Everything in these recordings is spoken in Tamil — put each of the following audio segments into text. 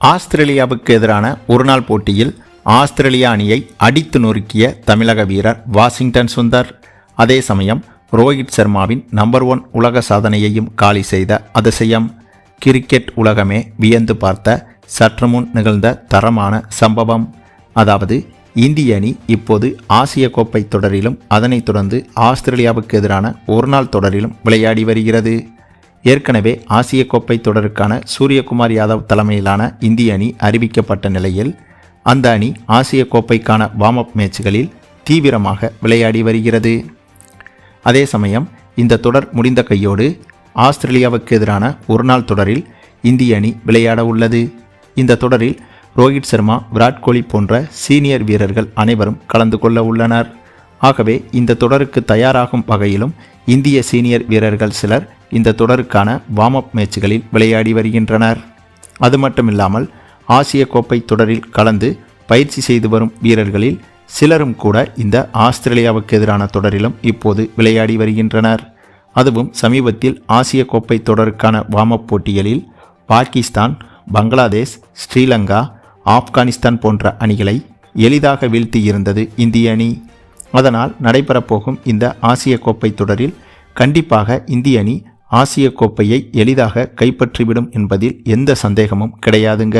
ஆஸ்திரேலியாவுக்கு எதிரான ஒருநாள் போட்டியில் ஆஸ்திரேலியா அணியை அடித்து நொறுக்கிய தமிழக வீரர் வாஷிங்டன் சுந்தர். அதே சமயம் ரோஹித் சர்மாவின் நம்பர் ஒன் உலக சாதனையையும் காலி செய்த அதிசயம். கிரிக்கெட் உலகமே வியந்து பார்த்த சற்று முன் நிகழ்ந்த தரமான சம்பவம். அதாவது இந்திய அணி இப்போது ஆசிய கோப்பை தொடரிலும் அதனைத் தொடர்ந்து ஆஸ்திரேலியாவுக்கு எதிரான ஒருநாள் தொடரிலும் விளையாடி வருகிறது. ஏற்கனவே ஆசிய கோப்பை தொடருக்கான சூரியகுமார் யாதவ் தலைமையிலான இந்திய அணி அறிவிக்கப்பட்ட நிலையில் அந்த அணி ஆசிய கோப்பைக்கான வார்ம் அப் மேட்ச்களில் தீவிரமாக விளையாடி வருகிறது. அதே சமயம் இந்த தொடர் முடிந்த கையோடு ஆஸ்திரேலியாவுக்கு எதிரான ஒருநாள் தொடரில் இந்திய அணி விளையாட உள்ளது. இந்த தொடரில் ரோஹித் சர்மா விராட் கோலி போன்ற சீனியர் வீரர்கள் அனைவரும் கலந்து கொள்ள உள்ளனர். ஆகவே இந்த தொடருக்கு தயாராகும் வகையிலும் இந்திய சீனியர் வீரர்கள் சிலர் இந்த தொடருக்கான வார்ம் அப் மேட்ச்களில் விளையாடி வருகின்றனர். அது மட்டுமில்லாமல் ஆசிய கோப்பை தொடரில் கலந்து பயிற்சி செய்து வரும் வீரர்களில் சிலரும் கூட இந்த ஆஸ்திரேலியாவுக்கு எதிரான தொடரிலும் இப்போது விளையாடி வருகின்றனர். அதுவும் சமீபத்தில் ஆசிய கோப்பை தொடருக்கான வார்ம் அப் போட்டிகளில் பாகிஸ்தான் பங்களாதேஷ் ஸ்ரீலங்கா ஆப்கானிஸ்தான் போன்ற அணிகளை எளிதாக வீழ்த்தியிருந்தது இந்திய அணி. அதனால் நடைபெறப்போகும் இந்த ஆசிய கோப்பை தொடரில் கண்டிப்பாக இந்திய அணி ஆசிய கோப்பையை எளிதாக கைப்பற்றிவிடும் என்பதில் எந்த சந்தேகமும் கிடையாதுங்க.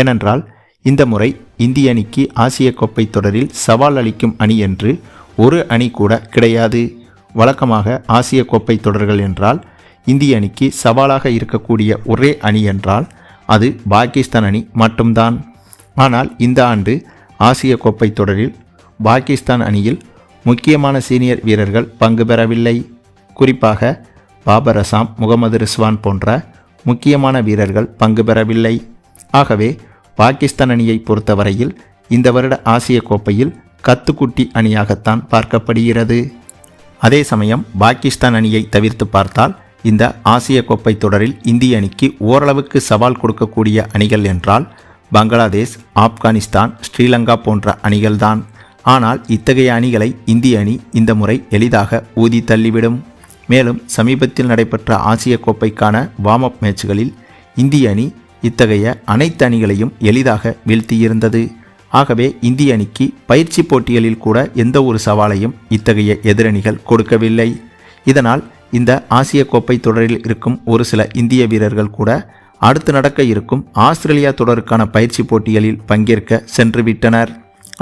ஏனென்றால் இந்த முறை இந்திய அணிக்கு ஆசிய கோப்பை தொடரில் சவால் அளிக்கும் அணி என்று ஒரு அணி கூட கிடையாது. வழக்கமாக ஆசிய கோப்பை தொடர்கள் என்றால் இந்திய அணிக்கு சவாலாக இருக்கக்கூடிய ஒரே அணி என்றால் அது பாகிஸ்தான் அணி மட்டும்தான். ஆனால் இந்த ஆண்டு ஆசிய கோப்பை தொடரில் பாகிஸ்தான் அணியில் முக்கியமான சீனியர் வீரர்கள் பங்கு பெறவில்லை. குறிப்பாக பாபர் அசாம் முகமது ரிஸ்வான் போன்ற முக்கியமான வீரர்கள் பங்கு பெறவில்லை. ஆகவே பாகிஸ்தான் அணியை பொறுத்தவரையில் இந்த வருட ஆசிய கோப்பையில் கத்துக்குட்டி அணியாகத்தான் பார்க்கப்படுகிறது. அதே சமயம் பாகிஸ்தான் அணியை தவிர்த்து பார்த்தால் இந்த ஆசிய கோப்பை தொடரில் இந்திய அணிக்கு ஓரளவுக்கு சவால் கொடுக்கக்கூடிய அணிகள் என்றால் பங்களாதேஷ் ஆப்கானிஸ்தான் ஸ்ரீலங்கா போன்ற அணிகள்தான். ஆனால் இத்தகைய அணிகளை இந்திய அணி இந்த முறை எளிதாக ஊதி தள்ளிவிடும். மேலும் சமீபத்தில் நடைபெற்ற ஆசிய கோப்பைக்கான வார்ம் அப் மேட்ச்களில் இந்திய அணி இத்தகைய அனைத்து அணிகளையும் எளிதாக வீழ்த்தியிருந்தது. ஆகவே இந்திய அணிக்கு பயிற்சி போட்டிகளில் கூட எந்த ஒரு சவாலையும் இத்தகைய எதிரணிகள் கொடுக்கவில்லை. இதனால் இந்த ஆசிய கோப்பை தொடரில் இருக்கும் ஒரு சில இந்திய வீரர்கள் கூட அடுத்து நடக்க இருக்கும் ஆஸ்திரேலியா தொடருக்கான பயிற்சி போட்டிகளில் பங்கேற்க சென்றுவிட்டனர்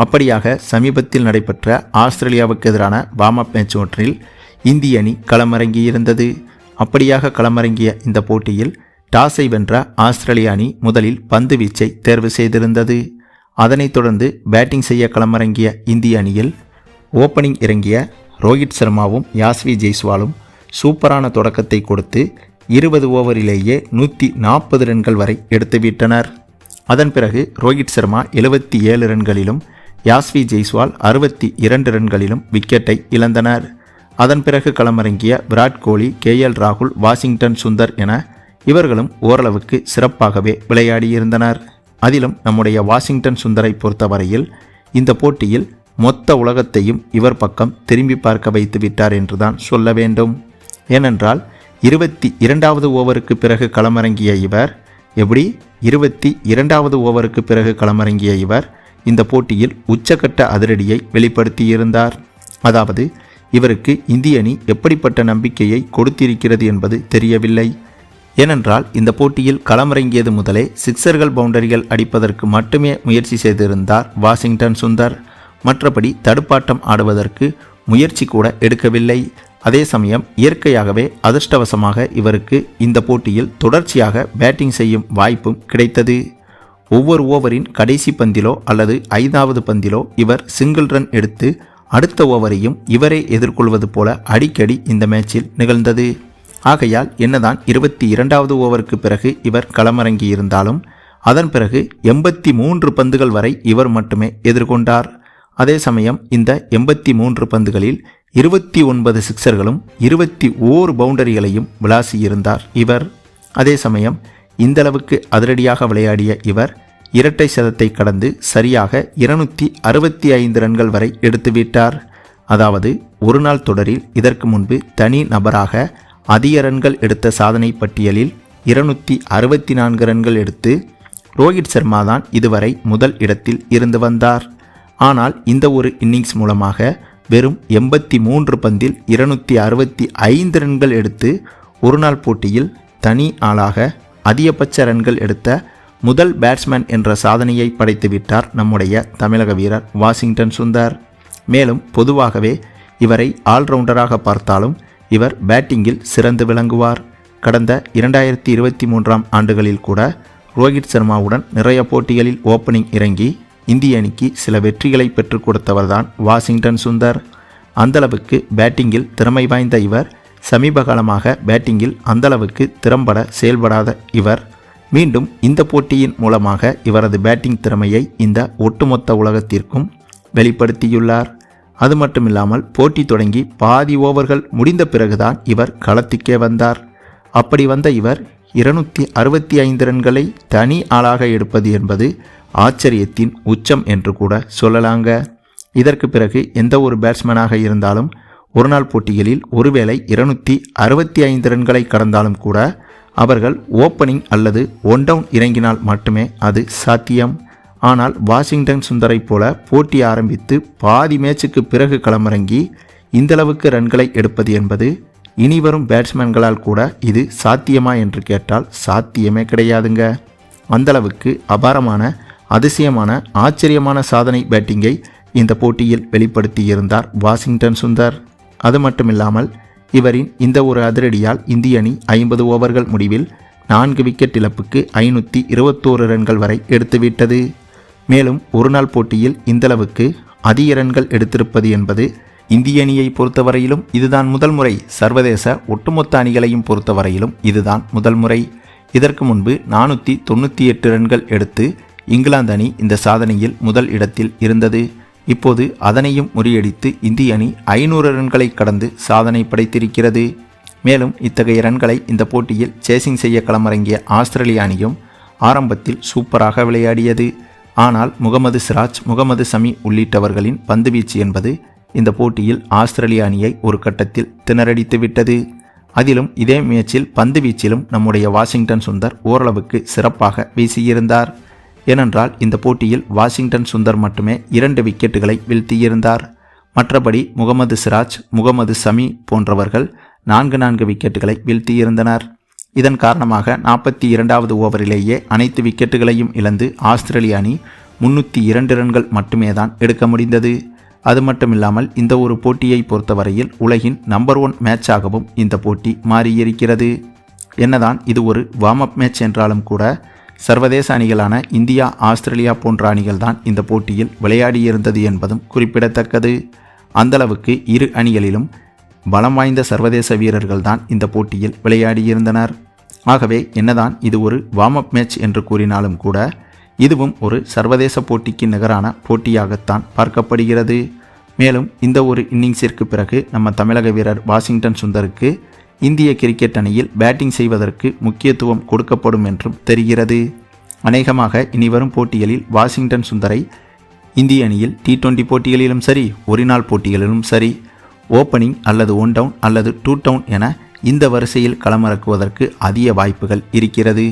அப்படியாக சமீபத்தில் நடைபெற்ற ஆஸ்திரேலியாவுக்கு எதிரான வார்ம் அப் மேட்ச் ஒன்றில் இந்திய அணி களமிறங்கியிருந்தது அப்படியாக களமிறங்கிய இந்த போட்டியில் டாஸை வென்ற ஆஸ்திரேலிய அணி முதலில் பந்து வீச்சை தேர்வு செய்திருந்தது. அதனைத் தொடர்ந்து பேட்டிங் செய்ய களமிறங்கிய இந்திய அணியில் ஓப்பனிங் இறங்கிய ரோஹித் சர்மாவும் யாஸ்வி ஜெய்ஸ்வாலும் சூப்பரான தொடக்கத்தை கொடுத்து இருபது ஓவரிலேயே நூற்றி நாற்பது ரன்கள் வரை எடுத்துவிட்டனர் அதன் பிறகு ரோஹித் சர்மா எழுபத்தி ஏழு ரன்களிலும் யாஸ்வி ஜெய்ஸ்வால் அறுபத்தி இரண்டு ரன்களிலும் விக்கெட்டை இழந்தனர். அதன் பிறகு களமிறங்கிய விராட் கோலி கே. எல். ராகுல் வாஷிங்டன் சுந்தர் என இவர்களும் ஓரளவுக்கு சிறப்பாகவே விளையாடியிருந்தனர். அதிலும் நம்முடைய வாஷிங்டன் சுந்தரை பொறுத்தவரையில் இந்த போட்டியில் மொத்த உலகத்தையும் இவர் பக்கம் திரும்பி பார்க்க வைத்து விட்டார் என்றுதான் சொல்ல வேண்டும். ஏனென்றால் இருபத்தி இரண்டாவது ஓவருக்கு பிறகு களமிறங்கிய இவர் எப்படி? இருபத்தி இரண்டாவது ஓவருக்கு பிறகு களமிறங்கிய இவர் இந்த போட்டியில் உச்சக்கட்ட அதிரடியை வெளிப்படுத்தியிருந்தார். அதாவது இவருக்கு இந்திய அணி எப்படிப்பட்ட நம்பிக்கையை கொடுத்திருக்கிறது என்பது தெரியவில்லை. ஏனென்றால் இந்த போட்டியில் களமிறங்கியது முதலே சிக்சர்கள் பவுண்டரிகள் அடிப்பதற்கு மட்டுமே முயற்சி செய்திருந்தார் வாஷிங்டன் சுந்தர். மற்றபடி தடுப்பாட்டம் ஆடுவதற்கு முயற்சி கூட எடுக்கவில்லை. அதே சமயம் இயற்கையாகவே அதிர்ஷ்டவசமாக இவருக்கு இந்த போட்டியில் தொடர்ச்சியாக பேட்டிங் செய்யும் வாய்ப்பும் கிடைத்தது. ஒவ்வொரு ஓவரின் கடைசி பந்திலோ அல்லது ஐந்தாவது பந்திலோ இவர் சிங்கிள் ரன் எடுத்து அடுத்த ஓவரையும் இவரே எதிர்கொள்வது போல அடிக்கடி இந்த மேட்சில் நிகழ்ந்தது. ஆகையால் என்னதான் இருபத்தி இரண்டாவது ஓவருக்கு பிறகு இவர் களமிறங்கியிருந்தாலும் அதன் பிறகு எண்பத்தி மூன்று பந்துகள் வரை இவர் மட்டுமே எதிர்கொண்டார். அதே சமயம் இந்த எண்பத்தி மூன்று பந்துகளில் இருபத்தி ஒன்பது சிக்சர்களும் இருபத்தி ஓரு பவுண்டரிகளையும் விளாசியிருந்தார் இவர். அதே சமயம் இந்தளவுக்கு அதிரடியாக விளையாடிய இவர் இரட்டை சதத்தை கடந்து சரியாக இருநூற்றி அறுபத்தி ஐந்து ரன்கள் வரை எடுத்துவிட்டார் அதாவது ஒரு நாள் தொடரில் இதற்கு முன்பு தனி நபராக அதிக ரன்கள் எடுத்த சாதனை பட்டியலில் இருநூற்றி அறுபத்தி நான்கு ரன்கள் எடுத்து ரோஹித் சர்மா தான் இதுவரை முதல் இடத்தில் இருந்து வந்தார். ஆனால் இந்த ஒரு இன்னிங்ஸ் மூலமாக வெறும் எண்பத்தி மூன்று பந்தில் இருநூத்தி அறுபத்தி ஐந்து ரன்கள் எடுத்து ஒருநாள் போட்டியில் தனி ஆளாக அதிகபட்ச ரன்கள் எடுத்த முதல் பேட்ஸ்மேன் என்ற சாதனையை படைத்துவிட்டார் நம்முடைய தமிழக வீரர் வாஷிங்டன் சுந்தர். மேலும் பொதுவாகவே இவரை ஆல்ரவுண்டராக பார்த்தாலும் இவர் பேட்டிங்கில் சிறந்து விளங்குவார். கடந்த இரண்டாயிரத்தி இருபத்தி மூன்றாம் ஆண்டுகளில் கூட ரோஹித் சர்மாவுடன் நிறைய போட்டிகளில் ஓப்பனிங் இறங்கி இந்திய அணிக்கு சில வெற்றிகளை பெற்றுக் கொடுத்தவர்தான் வாஷிங்டன் சுந்தர். அந்தளவுக்கு பேட்டிங்கில் திறமை வாய்ந்த இவர் சமீப காலமாக பேட்டிங்கில் அந்தளவுக்கு திறம்பட செயல்படாத இவர். மீண்டும் இந்த போட்டியின் மூலமாக இவரது பேட்டிங் திறமையை இந்த ஒட்டுமொத்த உலகத்திற்கும் வெளிப்படுத்தியுள்ளார். அது மட்டுமில்லாமல் போட்டி தொடங்கி பாதி ஓவர்கள் முடிந்த பிறகுதான் இவர் களத்துக்கே வந்தார். அப்படி வந்த இவர் இருநூத்தி அறுபத்தி ஐந்து ரன்களை தனி ஆளாக எடுப்பது என்பது ஆச்சரியத்தின் உச்சம் என்று கூட சொல்லலாங்க. இதற்கு பிறகு எந்த ஒரு பேட்ஸ்மேனாக இருந்தாலும் ஒருநாள் போட்டிகளில் ஒருவேளை இருநூத்தி அறுபத்தி ஐந்து ரன்களை கடந்தாலும் கூட அவர்கள் ஓப்பனிங் அல்லது ஒன் டவுன் இறங்கினால் மட்டுமே அது சாத்தியம். ஆனால் வாஷிங்டன் சுந்தரை போல போட்டி ஆரம்பித்து பாதி மேட்சுக்கு பிறகு களமிறங்கி இந்தளவுக்கு ரன்களை எடுப்பது என்பது இனிவரும் பேட்ஸ்மேன்களால் கூட இது சாத்தியமா என்று கேட்டால் சாத்தியமே கிடையாதுங்க. அந்தளவுக்கு அபாரமான அதிசயமான ஆச்சரியமான சாதனை பேட்டிங்கை இந்த போட்டியில் வெளிப்படுத்தியிருந்தார் வாஷிங்டன் சுந்தர். அது மட்டுமில்லாமல் இவரின் இந்த ஒரு அதிரடியால் இந்திய அணி ஐம்பது ஓவர்கள் முடிவில் நான்கு விக்கெட் இழப்புக்கு ஐநூற்றி இருபத்தோரு ரன்கள் வரை எடுத்துவிட்டது. மேலும் ஒருநாள் போட்டியில் இந்தளவுக்கு அதிக ரன்கள் எடுத்திருப்பது என்பது இந்திய அணியை பொறுத்தவரையிலும் இதுதான் முதல் முறை. சர்வதேச ஒட்டுமொத்த அணிகளையும் பொறுத்தவரையிலும் இதுதான் முதல் முறை. இதற்கு முன்பு நானூற்றி தொண்ணூற்றி எட்டு ரன்கள் எடுத்து இங்கிலாந்து அணி இந்த சாதனையில் முதல் இடத்தில் இருந்தது. இப்போது அதனையும் முறியடித்து இந்திய அணி ஐநூறு ரன்களை கடந்து சாதனை படைத்திருக்கிறது. மேலும் இத்தகைய ரன்களை இந்த போட்டியில் சேசிங் செய்ய களமிறங்கிய ஆஸ்திரேலிய அணியும் ஆரம்பத்தில் சூப்பராக விளையாடியது. ஆனால் முகமது சிராஜ் முகமது சமி உள்ளிட்டவர்களின் பந்துவீச்சு என்பது இந்த போட்டியில் ஆஸ்திரேலிய அணியை ஒரு கட்டத்தில் திணறடித்து விட்டது. அதிலும் இதே மேட்சில் பந்து வீச்சிலும் நம்முடைய வாஷிங்டன் சுந்தர் ஓரளவுக்கு சிறப்பாக வீசியிருந்தார். ஏனென்றால் இந்த போட்டியில் வாஷிங்டன் சுந்தர் மட்டுமே இரண்டு விக்கெட்டுகளை வீழ்த்தியிருந்தார். மற்றபடி முகமது சிராஜ் முகமது சமி போன்றவர்கள் நான்கு நான்கு விக்கெட்டுகளை வீழ்த்தியிருந்தனர். இதன் காரணமாக நாற்பத்தி இரண்டாவது ஓவரிலேயே அனைத்து விக்கெட்டுகளையும் இழந்து ஆஸ்திரேலிய அணி முன்னூற்றி இரண்டு ரன்கள் மட்டுமே தான் எடுக்க முடிந்தது. அது மட்டுமில்லாமல் இந்த ஒரு போட்டியை பொறுத்தவரையில் உலகின் நம்பர் ஒன் மேட்சாகவும் இந்த போட்டி மாறியிருக்கிறது. என்னதான் இது ஒரு வார்ம் அப் மேட்ச் என்றாலும் கூட சர்வதேச அணிகளான இந்தியா ஆஸ்திரேலியா போன்ற அணிகள் தான் இந்த போட்டியில் விளையாடியிருந்தது என்பதும் குறிப்பிடத்தக்கது. அந்தளவுக்கு இரு அணிகளிலும் பலம் வாய்ந்த சர்வதேச வீரர்கள் தான் இந்த போட்டியில் விளையாடியிருந்தனர். ஆகவே என்னதான் இது ஒரு வார்ம் அப் மேட்ச் என்று கூறினாலும் கூட இதுவும் ஒரு சர்வதேச போட்டிக்கு நிகரான போட்டியாகத்தான் பார்க்கப்படுகிறது. மேலும் இந்த ஒரு இன்னிங்ஸிற்கு பிறகு நம்ம தமிழக வீரர் வாஷிங்டன் சுந்தருக்கு இந்திய கிரிக்கெட் அணியில் பேட்டிங் செய்வதற்கு முக்கியத்துவம் கொடுக்கப்படும் என்றும் தெரிகிறது. அநேகமாக இனிவரும் போட்டிகளில் வாஷிங்டன் சுந்தரை இந்திய அணியில் டி டுவெண்டி போட்டிகளிலும் சரி ஒருநாள் போட்டிகளிலும் சரி ஓப்பனிங் அல்லது ஒன் டவுன் அல்லது டூ டவுன் என இந்த வரிசையில் களமிறக்குவதற்கு அதிக வாய்ப்புகள் இருக்கிறது.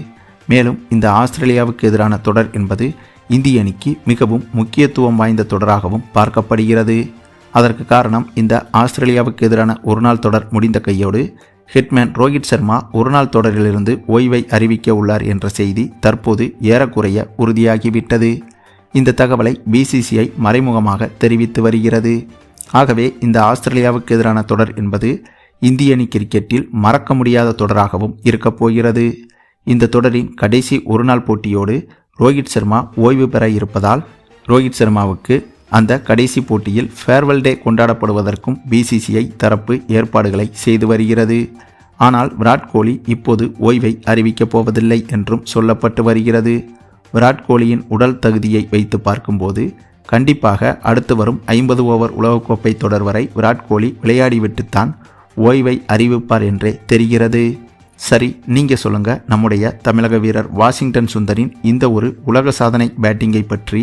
மேலும் இந்த ஆஸ்திரேலியாவுக்கு எதிரான தொடர் என்பது இந்திய அணிக்கு மிகவும் முக்கியத்துவம் வாய்ந்த தொடராகவும் பார்க்கப்படுகிறது. அதற்கு காரணம் இந்த ஆஸ்திரேலியாவுக்கு எதிரான ஒருநாள் தொடர் முடிந்த கையோடு ஹிட்மேன் ரோஹித் சர்மா ஒருநாள் தொடரிலிருந்து ஓய்வை அறிவிக்க உள்ளார் என்ற செய்தி தற்போது ஏறக்குறைய உறுதியாகிவிட்டது. இந்த தகவலை பிசிசிஐ மறைமுகமாக தெரிவித்து வருகிறது. ஆகவே இந்த ஆஸ்திரேலியாவுக்கு எதிரான தொடர் என்பது இந்திய அணி கிரிக்கெட்டில் மறக்க முடியாத தொடராகவும் இருக்கப் போகிறது. இந்த தொடரின் கடைசி ஒருநாள் போட்டியோடு ரோஹித் சர்மா ஓய்வு பெற இருப்பதால் ரோஹித் சர்மாவுக்கு அந்த கடைசி போட்டியில் ஃபேர்வெல் டே கொண்டாடப்படுவதற்கும் பிசிசிஐ தரப்பு ஏற்பாடுகளை செய்து வருகிறது. ஆனால் விராட் கோலி இப்போது ஓய்வை அறிவிக்கப் போவதில்லை என்றும் சொல்லப்பட்டு வருகிறது. விராட் கோலியின் உடல் தகுதியை வைத்து பார்க்கும்போது கண்டிப்பாக அடுத்து வரும் ஐம்பது ஓவர் உலகக்கோப்பை தொடர் வரை விராட் கோலி விளையாடிவிட்டுத்தான் ஓய்வை அறிவிப்பார் என்றே தெரிகிறது. சரி நீங்கள் சொல்லுங்கள் நம்முடைய தமிழக வீரர் வாஷிங்டன் சுந்தரின் இந்த ஒரு உலக சாதனை பேட்டிங்கை பற்றி.